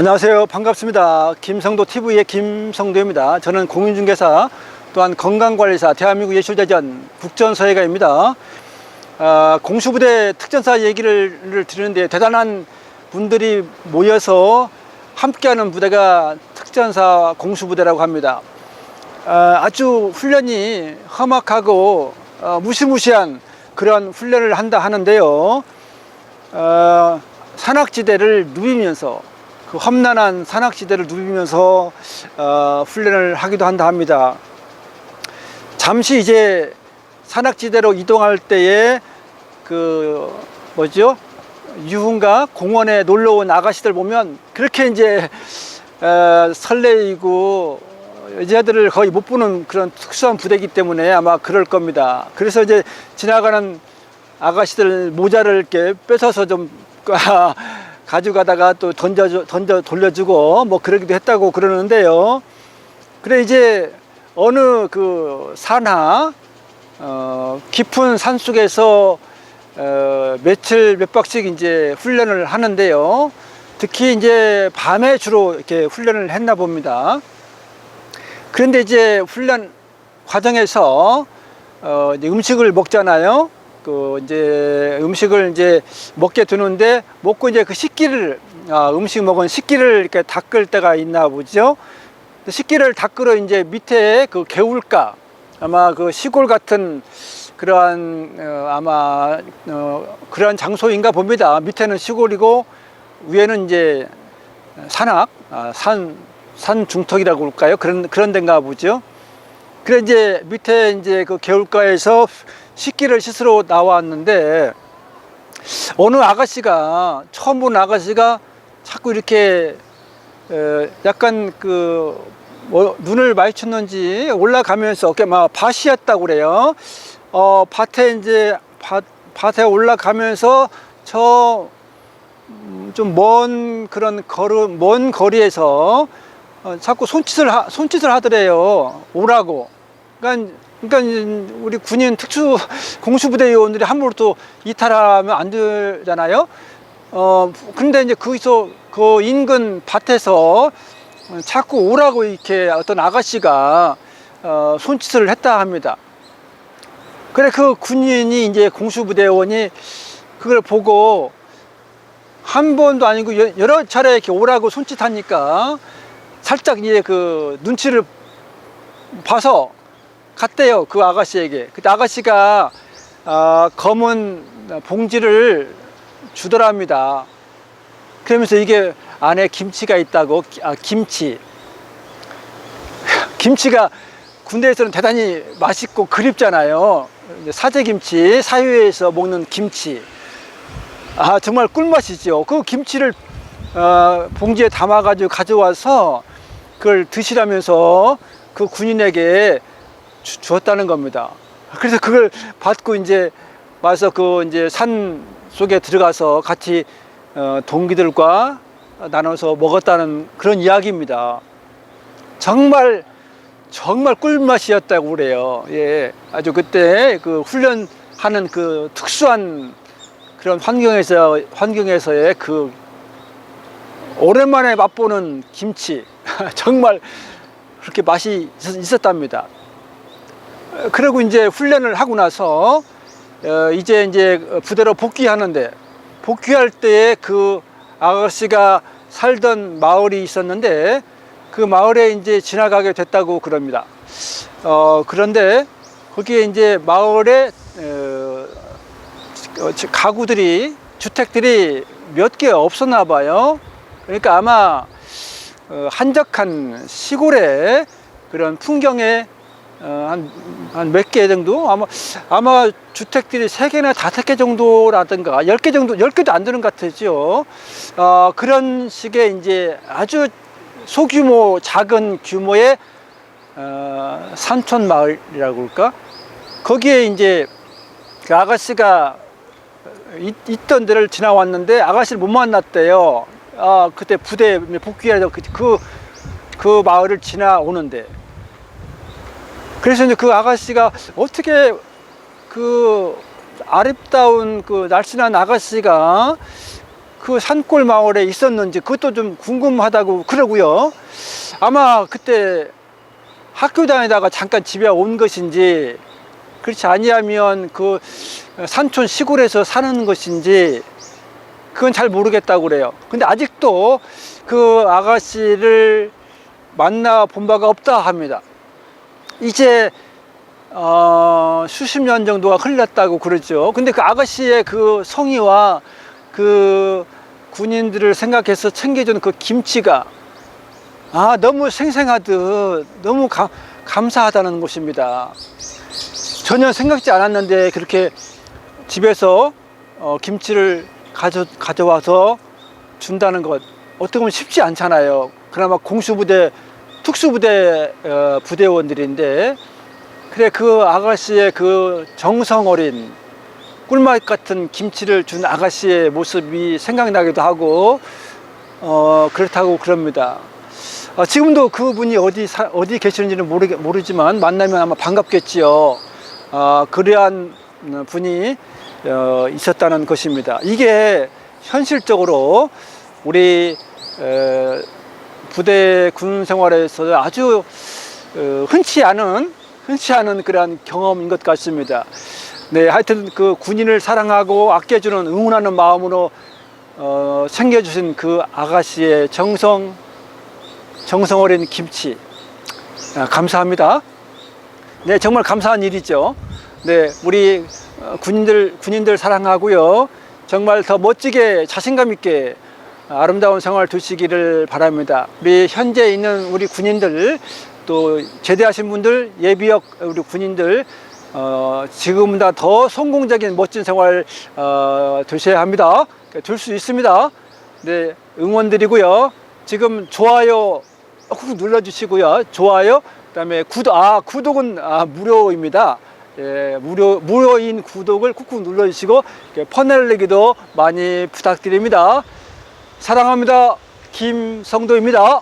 안녕하세요. 반갑습니다. 김성도 TV의 김성도입니다. 저는 공인중개사 또한 건강관리사 대한민국 예술대전 국전서예가입니다. 아, 공수부대 특전사 얘기를 드리는데 대단한 분들이 모여서 함께하는 부대가 특전사 공수부대라고 합니다. 아, 아주 훈련이 험악하고 어, 무시무시한 그런 훈련을 한다 하는데요. 어, 산악지대를 누비면서 그 험난한 산악지대를 누비면서 어, 훈련을 하기도 한다 합니다. 잠시 이제 산악지대로 이동할 때에 그 뭐죠 유흥가 공원에 놀러 온 아가씨들 보면 그렇게 이제 어, 설레이고 여자들을 거의 못 보는 그런 특수한 부대이기 때문에 아마 그럴 겁니다. 그래서 이제 지나가는 아가씨들 모자를 이렇게 뺏어서 좀 가져가다가 또 던져 던져 돌려주고 뭐 그러기도 했다고 그러는데요. 그래 이제 어느 그 산하 어, 깊은 산 속에서 어, 며칠 몇 박씩 이제 훈련을 하는데요. 특히 이제 밤에 주로 이렇게 훈련을 했나 봅니다. 그런데 이제 훈련 과정에서 어, 이제 음식을 먹잖아요. 그 이제 음식을 이제 먹게 되는데 먹고 이제 그 식기를 아, 음식 먹은 식기를 이렇게 닦을 때가 있나 보죠. 식기를 닦으러 이제 밑에 그 개울가 아마 그 시골 같은 그러한 어, 아마 어, 그러한 장소인가 봅니다. 밑에는 시골이고 위에는 이제 산악 아, 산, 산 중턱이라고 할까요? 그런 그런 데인가 보죠. 그래 이제 밑에 이제 그 개울가에서 식기를 씻으러 나왔는데 어느 아가씨가 처음 본 아가씨가 자꾸 이렇게 에, 약간 그 뭐, 눈을 마주쳤는지 올라가면서 막 밭이었다고 그래요. 어, 밭에 이제 밭, 밭에 올라가면서 저 좀 먼 그런 걸음 먼 거리에서 어, 자꾸 손짓을 하, 손짓을 하더래요. 오라고. 그러니까 그러니까 우리 군인 특수 공수부대 요원들이 함부로 또 이탈하면 안 되잖아요. 어 근데 이제 거기서 그 인근 밭에서 자꾸 오라고 이렇게 어떤 아가씨가 어, 손짓을 했다 합니다. 그래 그 군인이 이제 공수부대원이 그걸 보고 한 번도 아니고 여- 여러 차례 이렇게 오라고 손짓하니까 살짝 이제 그 눈치를 봐서 갔대요 그 아가씨에게. 그때 아가씨가 아, 검은 봉지를 주더랍니다. 그러면서 이게 안에 김치가 있다고 기- 아, 김치. 김치가 군대에서는 대단히 맛있고 그립잖아요. 사제김치 사유에서 먹는 김치. 아 정말 꿀맛이죠. 그 김치를 어, 봉지에 담아 가지고 가져와서 그걸 드시라면서 그 군인에게 주, 주었다는 겁니다. 그래서 그걸 받고 이제 와서 그 이제 산 속에 들어가서 같이 어, 동기들과 나눠서 먹었다는 그런 이야기입니다. 정말 정말 꿀맛이었다고 그래요. 예, 아주 그때 그 훈련하는 그 특수한 그런 환경에서 환경에서의 그 오랜만에 맛보는 김치 정말 그렇게 맛이 있었- 있었답니다. 어, 그리고 이제 훈련을 하고 나서 어, 이제 이제 부대로 복귀하는데 복귀할 때에 그 아가씨가 살던 마을이 있었는데 그 마을에 이제 지나가게 됐다고 그럽니다. 어, 그런데 거기에 이제 마을에 어, 어, 지- 가구들이 주택들이 몇 개 없었나 봐요. 그러니까 아마 어, 한적한 시골의 그런 풍경에 어, 한한 몇개 정도 아마 아마 주택들이 세 개나 다섯 개 정도라든가 열 개 정도 열 개도 안 되는 것 같으죠. 어, 그런 식의 이제 아주 소규모 작은 규모의 어, 산촌 마을이라고 그럴까? 거기에 이제 그 아가씨가 있, 있던 데를 지나왔는데 아가씨를 못 만났대요. 아 그때 부대 복귀해서 그, 그, 그 마을을 지나오는데 그래서 이제 그 아가씨가 어떻게 그 아름다운 그 날씬한 아가씨가 그 산골 마을에 있었는지 그것도 좀 궁금하다고 그러고요. 아마 그때 학교 다니다가 잠깐 집에 온 것인지 그렇지 아니하면 그 산촌 시골에서 사는 것인지 그건 잘 모르겠다고 그래요. 근데 아직도 그 아가씨를 만나 본 바가 없다 합니다. 이제 어, 수십 년 정도가 흘렀다고 그러죠. 근데 그 아가씨의 그 성의와 그 군인들을 생각해서 챙겨주는 그 김치가 아 너무 생생하듯 너무 감, 감사하다는 것입니다. 전혀 생각지 않았는데 그렇게 집에서 어, 김치를 가져, 가져와서 준다는 것 어떻게 보면 쉽지 않잖아요. 그나마 공수부대, 특수부대 어, 부대원들인데 그래 그 아가씨의 그 정성 어린 꿀맛 같은 김치를 준 아가씨의 모습이 생각나기도 하고 어 그렇다고 그럽니다. 어, 지금도 그분이 어디 사, 어디 계시는지는 모르, 모르지만 만나면 아마 반갑겠지요. 어, 그러한 분이 어, 있었다는 것입니다. 이게 현실적으로 우리 에, 부대 군 생활에서 아주 어, 흔치 않은 흔치 않은 그러한 경험인 것 같습니다. 네, 하여튼 그 군인을 사랑하고 아껴주는 응원하는 마음으로 어, 챙겨주신 그 아가씨의 정성 정성 어린 김치 아, 감사합니다. 네, 정말 감사한 일이죠. 네, 우리 어, 군인들 군인들 사랑하고요. 정말 더 멋지게 자신감 있게 아름다운 생활 두시기를 바랍니다. 우리 현재 있는 우리 군인들 또 제대하신 분들 예비역 우리 군인들 어, 지금보다 더 성공적인 멋진 생활 어, 되셔야 합니다. 될 수 있습니다. 네, 응원드리고요. 지금 좋아요 꾹 눌러주시고요. 좋아요. 그다음에 구독 아 구독은 아, 무료입니다. 예, 무료 무료인 구독을 꾹꾹 눌러주시고 이렇게 퍼넬리기도 많이 부탁드립니다. 사랑합니다. 김성도입니다.